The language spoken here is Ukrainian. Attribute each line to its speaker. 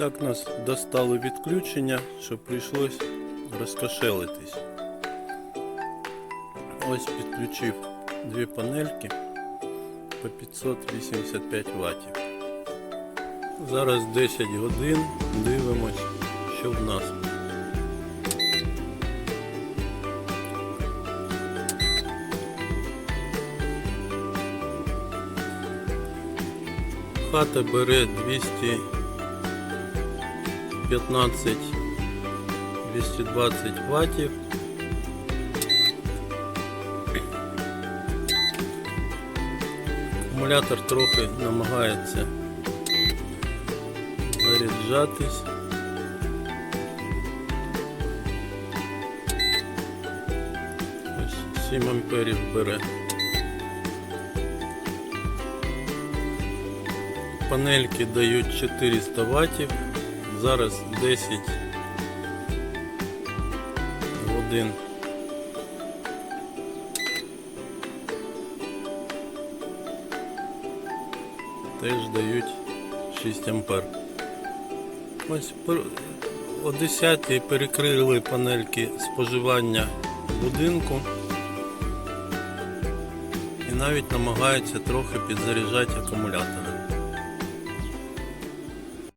Speaker 1: Так нас достали відключення, що прийшлось розкошелитись. Ось підключив дві панельки по 585 ваттів. Зараз 10 годин, дивимось, що в нас. Хата бере 215 220 ваттів. Акумулятор трохи намагається заряджатись. Ось 7 амперів бере. Панельки дають 400 ваттів. Зараз 10 годин. Теж дають 6 ампер. Ось о 10 перекрили панельки споживання будинку і навіть намагаються трохи підзаряджати акумулятори.